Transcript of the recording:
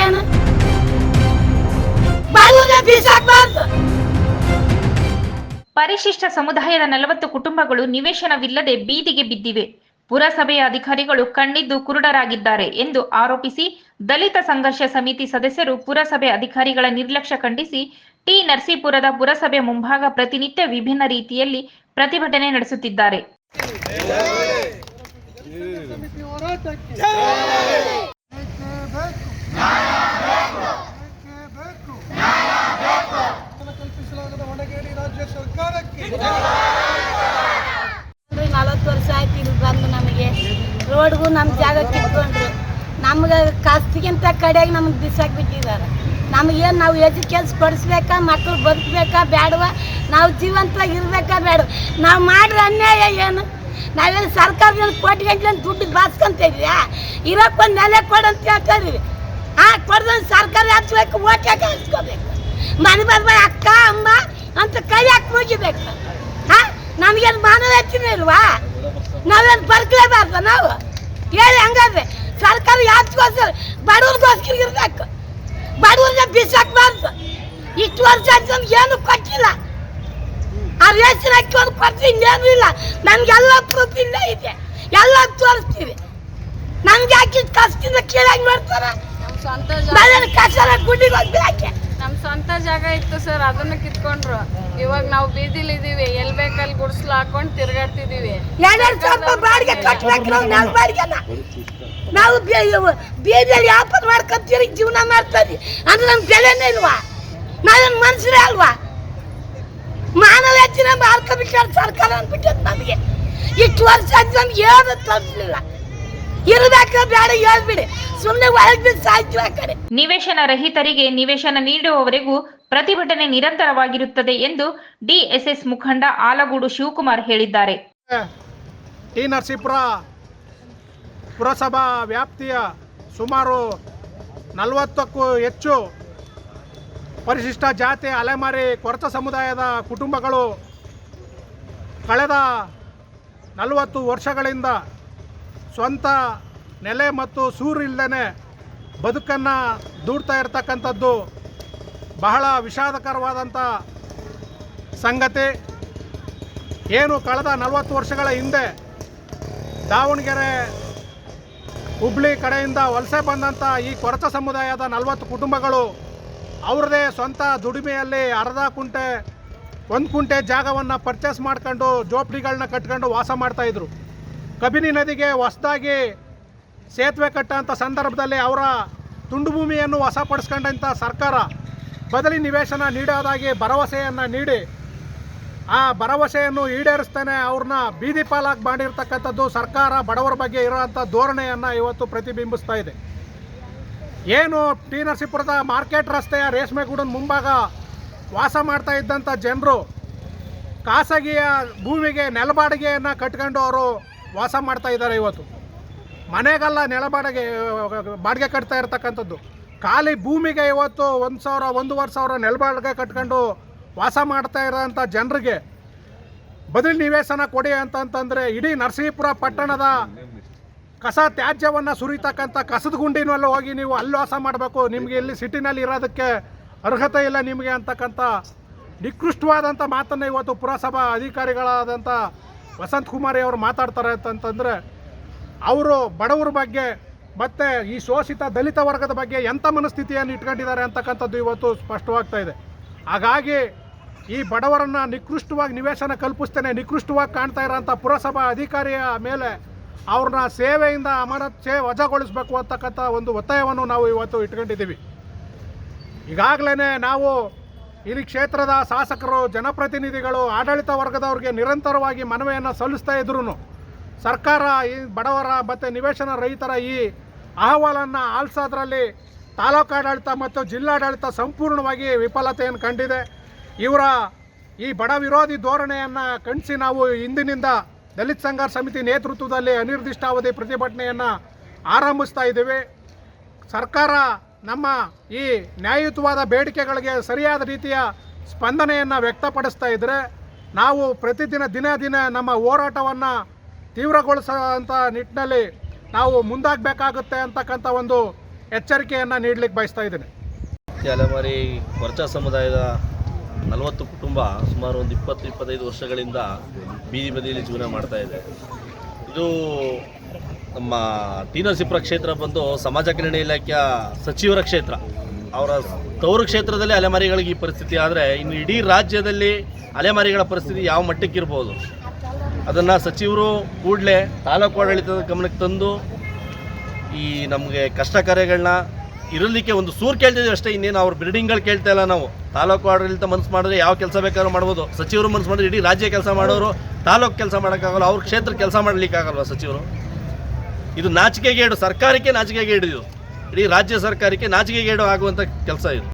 ಏನು ಪರಿಶಿಷ್ಟ ಸಮುದಾಯದ ನಲವತ್ತು ಕುಟುಂಬಗಳು ನಿವೇಶನವಿಲ್ಲದೆ ಬೀದಿಗೆ ಬಿದ್ದಿವೆ. ಪುರಸಭೆಯ ಅಧಿಕಾರಿಗಳು ಕಣ್ಣಿದ್ದು ಕುರುಡರಾಗಿದ್ದಾರೆ ಎಂದು ಆರೋಪಿಸಿ ದಲಿತ ಸಂಘರ್ಷ ಸಮಿತಿ ಸದಸ್ಯರು ಪುರಸಭೆ ಅಧಿಕಾರಿಗಳ ನಿರ್ಲಕ್ಷ್ಯ ಖಂಡಿಸಿ ಟಿ ನರಸೀಪುರದ ಪುರಸಭೆ ಮುಂಭಾಗ ಪ್ರತಿನಿತ್ಯ ವಿಭಿನ್ನ ರೀತಿಯಲ್ಲಿ ಪ್ರತಿಭಟನೆ ನಡೆಸುತ್ತಿದ್ದಾರೆ ಸಮಿತಿ ಹೋರಾಟಕ್ಕೆ ಬೇಕು ಕಲ್ಪಿಸಲಾಗದ ಹೊಣಗೇರಿ ರಾಜ್ಯ ಸರ್ಕಾರಕ್ಕೆ ಅಂದ್ರೆ ನಲವತ್ತು ವರ್ಷ ಆಯ್ತು ಇಲ್ಲಿ ಬಂದು ನಮಗೆ ರೋಡ್ಗೂ ನಮ್ಮ ಜಾಗ ಕಿತ್ಕೊಂಡ್ರು ನಮ್ಗೆ ಕಾಸ್ತಿಗಿಂತ ಕಡೆಗೆ ನಮ್ಗೆ ಬಿಸಾಕಿ ಬಿಟ್ಟಿದ್ದಾರೆ. ನಮಗೇನು ನಾವು ಎಜುಕೇಶನ್ ಕೊಡಿಸ್ಬೇಕಾ ಮಕ್ಕಳು ಬದುಕಬೇಕಾ ಬೇಡವ ನಾವು ಜೀವಂತ ಇರಬೇಕಾ ಬೇಡ ನಾವು ಮಾಡಿದ ಅನ್ಯಾಯ ಏನು? ನಾವೇನು ಸರ್ಕಾರದಿಂದ ಕೋಟಿ ಗಂಟೆ ದುಡ್ಡು ಬಾಸ್ಕೊಂತ ಇದೀಯಾ? ಇರೋಕ್ಕೊಂದು ನೆಲೆ ಕೊಡಂತ ಅಂತ ಹಾಂ ಕೊಡ್ದು ಸರ್ಕಾರ ಹಚ್ಬೇಕು ಓಟ್ಯಾಕೆ ಹಚ್ಕೋಬೇಕು ಮನೆ ಬರ್ಬೇಕು ಅಕ್ಕ ಅಮ್ಮ ಅಂತ ಕೈ ಹಾಕಿ ಮುಗಿಬೇಕು ಹಾ ನಮಗೇನು ಮಾನವ ಹೆಚ್ಚಿನ ಇಲ್ವಾ ನಾವೇನು ಬರ್ಕಲೇಬಾರ್ದು ನಾವು ಹೇಳಿ ಹಂಗಾದ್ರೆ ಸರ್ಕಾರ ಯಾತ್ಗೋಸ್ಕರ ಬಡವ್ರಿಗೋಸ್ಕರ ಇರ್ಬೇಕು ಬಡವ್ರನ್ನ ಬಿಸಾಕ್ಬಾರ್ದು ಇಷ್ಟು ವರ್ಷ ಆಯ್ತು ನಮ್ಗೆ ಏನು ಕೊಟ್ಟಿಲ್ಲ. ಆ ರೇಷನ್ ಅಕ್ಕಿ ಒಂದು ಕೊಟ್ಟರೆ ಇನ್ನೇನು ಇಲ್ಲ. ನನ್ಗೆಲ್ಲ ಪ್ರೂಫ್ ಇಲ್ಲ ಇದೆ. ಎಲ್ಲ ತೋರಿಸ್ತೀವಿ. ನಮ್ಗೆ ಹಾಕಿದ ಕಷ್ಟದಿಂದ ಕೀಳಾಗಿ ನೋಡ್ತಾರ? ನಮ್ ಸ್ವಂತ ಬೆಳೆದ ಕಸರ ಗುಡ್ಡಿಗೆ ಹೋಗಿ ಹಾಕಿ ನಮ್ ಸ್ವಂತ ಜಾಗ ಇತ್ತು ಸರ್ ಅದನ್ನ ಕಿತ್ಕೊಂಡ್ರು. ಇವಾಗ ನಾವು ಬೀದಿಲಿ ಇದೀವಿ. ಎಲ್ ಬೇಕಲ್ಲಿ ಗುಡ್ಸ್ಲು ಹಾಕೊಂಡ್ ತಿರ್ಗಾಡ್ತಿದೀವಿ. ಬಾಡಿಗೆ ನಾವು ಬೀದಿಯಲ್ಲಿ ವ್ಯಾಪಾರ ಮಾಡ್ಕೊಂತೀರಿ ಜೀವನ ಮಾಡ್ತೀವಿ ಅಂದ್ರೆ ನಮ್ಗೆ ಬೆಲೆನೇ ಇಲ್ವಾ? ನಾವೇನು ಮನುಷ್ಯರೇ ಅಲ್ವಾ? ಮಾನವ ಹೆಚ್ಚಿನ ಮಾರ್ಕೋಬಿಟ್ಟಾರ ಸರ್ಕಾರ ಅಂದ್ಬಿಟ್ಟಿದ್ ನಮಗೆ. ಇಷ್ಟು ವರ್ಷ ಆಯ್ತು ನಮ್ಗೆ ಏನು ತೋರಿಸಲಿಲ್ಲ. ಇರಬೇಕು ಬೇಡ ಹೇಳ್ಬಿಡಿ. ಸುಮ್ಮನೆ ಒಳಗೆ ಬಿದ್ದು ಆ ಕಡೆ? ನಿವೇಶನ ರಹಿತರಿಗೆ ನಿವೇಶನ ನೀಡುವವರೆಗೂ ಪ್ರತಿಭಟನೆ ನಿರಂತರವಾಗಿರುತ್ತದೆ ಎಂದು ಡಿಎಸ್ಎಸ್ ಮುಖಂಡ ಆಲಗೂಡು ಶಿವಕುಮಾರ್ ಹೇಳಿದ್ದಾರೆ. ಟಿ ನರಸೀಪುರ ಪುರಸಭಾ ವ್ಯಾಪ್ತಿಯ ಸುಮಾರು ನಲವತ್ತಕ್ಕೂ ಹೆಚ್ಚು ಪರಿಶಿಷ್ಟ ಜಾತಿ ಅಲೆಮಾರಿ ಕೊರತ ಸಮುದಾಯದ ಕುಟುಂಬಗಳು ಕಳೆದ ನಲವತ್ತು ವರ್ಷಗಳಿಂದ ಸ್ವಂತ ನೆಲೆ ಮತ್ತು ಸೂರಿಲ್ಲದೆ ಬದುಕನ್ನು ದೂಡ್ತಾ ಇರ್ತಕ್ಕಂಥದ್ದು ಬಹಳ ವಿಷಾದಕರವಾದಂಥ ಸಂಗತಿ. ಏನು ಕಳೆದ ನಲವತ್ತು ವರ್ಷಗಳ ಹಿಂದೆ ದಾವಣಗೆರೆ ಹುಬ್ಳಿ ಕಡೆಯಿಂದ ವಲಸೆ ಬಂದಂಥ ಈ ಕೊರತ ಸಮುದಾಯದ ನಲವತ್ತು ಕುಟುಂಬಗಳು ಅವ್ರದ್ದೇ ಸ್ವಂತ ದುಡಿಮೆಯಲ್ಲಿ ಅರ್ಧ ಕುಂಟೆ, ಒಂದು ಕುಂಟೆ ಜಾಗವನ್ನು ಪರ್ಚೇಸ್ ಮಾಡ್ಕೊಂಡು ಜೋಪಡಿಗಳನ್ನ ಕಟ್ಕೊಂಡು ವಾಸ ಮಾಡ್ತಾಯಿದ್ರು ಕಬಿನಿ ನದಿಗೆ ಹೊಸದಾಗಿ ಸೇತುವೆ ಕಟ್ಟೋಂಥ ಸಂದರ್ಭದಲ್ಲಿ ಅವರ ತುಂಡು ಭೂಮಿಯನ್ನು ವಶಪಡಿಸ್ಕೊಂಡಂಥ ಸರ್ಕಾರ ಬದಲಿ ನಿವೇಶನ ನೀಡೋದಾಗಿ ಭರವಸೆಯನ್ನು ನೀಡಿ, ಆ ಭರವಸೆಯನ್ನು ಈಡೇರಿಸ್ತಾನೆ ಅವ್ರನ್ನ ಬೀದಿ ಪಾಲಾಗಿ ಮಾಡಿರ್ತಕ್ಕಂಥದ್ದು ಸರ್ಕಾರ ಬಡವರ ಬಗ್ಗೆ ಇರೋವಂಥ ಧೋರಣೆಯನ್ನು ಇವತ್ತು ಪ್ರತಿಬಿಂಬಿಸ್ತಾ ಇದೆ. ಏನು ಟಿ ನರಸೀಪುರದ ಮಾರ್ಕೆಟ್ ರಸ್ತೆಯ ರೇಷ್ಮೆಗೂಡನ ಮುಂಭಾಗ ವಾಸ ಮಾಡ್ತಾ ಇದ್ದಂಥ ಜನರು ಖಾಸಗಿಯ ಭೂಮಿಗೆ ನೆಲಬಾಡಿಗೆಯನ್ನು ಕಟ್ಕೊಂಡು ಅವರು ವಾಸ ಮಾಡ್ತಾ ಇದ್ದಾರೆ ಇವತ್ತು. ಮನೆಗಲ್ಲ ನೆಲಬಾಡಿಗೆ, ಬಾಡಿಗೆ ಕಟ್ತಾ ಇರ್ತಕ್ಕಂಥದ್ದು. ಖಾಲಿ ಭೂಮಿಗೆ ಇವತ್ತು ಒಂದು ಸಾವಿರ, ಒಂದೂವರೆ ಸಾವಿರ ನೆಲಬಾಡಿಗೆ ಕಟ್ಕೊಂಡು ವಾಸ ಮಾಡ್ತಾ ಇರೋಂಥ ಜನರಿಗೆ ಬದಲು ನಿವೇಶನ ಕೊಡಿ ಅಂತಂತಂದರೆ ಇಡೀ ನರಸೀಪುರ ಪಟ್ಟಣದ ಕಸ ತ್ಯಾಜ್ಯವನ್ನು ಸುರಿತಕ್ಕಂಥ ಕಸದ ಗುಂಡಿನಲ್ಲಿ ಹೋಗಿ ನೀವು ಅಲ್ಲಿ ಮಾಡಬೇಕು. ನಿಮಗೆ ಇಲ್ಲಿ ಸಿಟಿನಲ್ಲಿ ಇರೋದಕ್ಕೆ ಅರ್ಹತೆ ಇಲ್ಲ ನಿಮಗೆ ಅಂತಕ್ಕಂಥ ನಿಕೃಷ್ಟವಾದಂಥ ಮಾತನ್ನು ಇವತ್ತು ಪುರಸಭಾ ಅಧಿಕಾರಿಗಳಾದಂಥ ವಸಂತ್ ಕುಮಾರಿ ಅವರು ಮಾತಾಡ್ತಾರೆ ಅಂತಂತಂದರೆ, ಅವರು ಬಡವರ ಬಗ್ಗೆ ಮತ್ತು ಈ ಶೋಷಿತ ದಲಿತ ವರ್ಗದ ಬಗ್ಗೆ ಎಂಥ ಮನಸ್ಥಿತಿಯನ್ನು ಇಟ್ಕೊಂಡಿದ್ದಾರೆ ಅಂತಕ್ಕಂಥದ್ದು ಇವತ್ತು ಸ್ಪಷ್ಟವಾಗ್ತಾ ಇದೆ. ಹಾಗಾಗಿ ಈ ಬಡವರನ್ನು ನಿಕೃಷ್ಟವಾಗಿ ನಿವೇಶನ ಕಲ್ಪಿಸ್ತೇನೆ, ನಿಕೃಷ್ಟವಾಗಿ ಕಾಣ್ತಾ ಇರೋಂಥ ಪುರಸಭಾ ಅಧಿಕಾರಿಯ ಮೇಲೆ ಅವ್ರನ್ನ ಸೇವೆಯಿಂದ ಅಮಾನತ್ ವಜಾಗೊಳಿಸಬೇಕು ಅಂತಕ್ಕಂಥ ಒಂದು ಒತ್ತಾಯವನ್ನು ನಾವು ಇವತ್ತು ಇಟ್ಕೊಂಡಿದ್ದೀವಿ. ಈಗಾಗಲೇ ನಾವು ಇಲ್ಲಿ ಕ್ಷೇತ್ರದ ಶಾಸಕರು, ಜನಪ್ರತಿನಿಧಿಗಳು, ಆಡಳಿತ ವರ್ಗದವ್ರಿಗೆ ನಿರಂತರವಾಗಿ ಮನವಿಯನ್ನು ಸಲ್ಲಿಸ್ತಾ ಇದ್ರು ಸರ್ಕಾರ ಈ ಬಡವರ ಮತ್ತು ನಿವೇಶನ ರೈತರ ಈ ಅಹವಾಲನ್ನು ಆಲಿಸೋದ್ರಲ್ಲಿ ತಾಲೂಕಾಡಳಿತ ಮತ್ತು ಜಿಲ್ಲಾಡಳಿತ ಸಂಪೂರ್ಣವಾಗಿ ವಿಫಲತೆಯನ್ನು ಕಂಡಿದೆ. ಇವರ ಈ ಬಡ ವಿರೋಧಿ ಧೋರಣೆಯನ್ನು ಖಂಡಿಸಿ ನಾವು ಇಂದಿನಿಂದ ದಲಿತ ಸಂಘರ್ಷ ಸಮಿತಿ ನೇತೃತ್ವದಲ್ಲಿ ಅನಿರ್ದಿಷ್ಟಾವಧಿ ಪ್ರತಿಭಟನೆಯನ್ನು ಆರಂಭಿಸ್ತಾ ಇದ್ದೇವೆ. ಸರ್ಕಾರ ನಮ್ಮ ಈ ನ್ಯಾಯಯುತವಾದ ಬೇಡಿಕೆಗಳಿಗೆ ಸರಿಯಾದ ರೀತಿಯ ಸ್ಪಂದನೆಯನ್ನು ವ್ಯಕ್ತಪಡಿಸ್ತಾ ಇದ್ದರೆ ನಾವು ಪ್ರತಿದಿನ ದಿನ ದಿನ ನಮ್ಮ ಹೋರಾಟವನ್ನು ತೀವ್ರಗೊಳಿಸುವಂಥ ನಿಟ್ಟಿನಲ್ಲಿ ನಾವು ಮುಂದಾಗಬೇಕಾಗುತ್ತೆ ಅಂತಕ್ಕಂಥ ಒಂದು ಎಚ್ಚರಿಕೆಯನ್ನು ನೀಡಲಿಕ್ಕೆ ಬಯಸ್ತಾ ಇದ್ದೇನೆ. ಕೊರಚ ಸಮುದಾಯದ ನಲವತ್ತು ಕುಟುಂಬ ಸುಮಾರು ಒಂದು ಇಪ್ಪತ್ತು, ಇಪ್ಪತ್ತೈದು ವರ್ಷಗಳಿಂದ ಬೀದಿ ಬದಿಯಲ್ಲಿ ಜೀವನ ಮಾಡ್ತಾ ಇದೆ. ಇದು ನಮ್ಮ ಟಿ ನರಸೀಪುರ ಕ್ಷೇತ್ರ ಬಂದು ಸಮಾಜ ಕಲ್ಯಾಣ ಇಲಾಖೆಯ ಸಚಿವರ ಕ್ಷೇತ್ರ. ಅವರ ತವರು ಕ್ಷೇತ್ರದಲ್ಲಿ ಅಲೆಮಾರಿಗಳಿಗೆ ಈ ಪರಿಸ್ಥಿತಿ ಆದರೆ ಇನ್ನು ಇಡೀ ರಾಜ್ಯದಲ್ಲಿ ಅಲೆಮಾರಿಗಳ ಪರಿಸ್ಥಿತಿ ಯಾವ ಮಟ್ಟಕ್ಕೆ ಇರ್ಬೋದು ಅದನ್ನು ಸಚಿವರು ಕೂಡಲೇ ತಾಲೂಕು ಆಡಳಿತದ ಗಮನಕ್ಕೆ ತಂದು ಈ ನಮಗೆ ಕಷ್ಟ ಕಾರ್ಯಗಳನ್ನ ಇರಲಿಕ್ಕೆ ಒಂದು ಸೂರು ಕೇಳ್ತಿದ್ದೀವಿ ಅಷ್ಟೇ, ಇನ್ನೇನು ಅವ್ರ ಬಿಲ್ಡಿಂಗ್ಗಳು ಕೇಳ್ತಾ ಇಲ್ಲ ನಾವು. ತಾಲೂಕು ಆಡಳಿತ ಮನಸ್ಸು ಮಾಡಿದ್ರೆ ಯಾವ ಕೆಲಸ ಬೇಕಾದ್ರೂ ಮಾಡ್ಬೋದು. ಸಚಿವರು ಮನಸ್ಸು ಮಾಡಿದ್ರೆ ಇಡೀ ರಾಜ್ಯ ಕೆಲಸ ಮಾಡೋರು, ತಾಲೂಕು ಕೆಲಸ ಮಾಡೋಕ್ಕಾಗಲ್ಲ, ಅವ್ರ ಕ್ಷೇತ್ರ ಕೆಲಸ ಮಾಡಲಿಕ್ಕಾಗಲ್ವ ಸಚಿವರು? ಇದು ನಾಚಿಕೆಗೇಡು, ಸರ್ಕಾರಕ್ಕೆ ನಾಚಿಕೆಗೇಡು ಇದು. ಇಡೀ ರಾಜ್ಯ ಸರ್ಕಾರಕ್ಕೆ ನಾಚಿಕೆಗೇಡು ಆಗುವಂಥ ಕೆಲಸ ಇದು.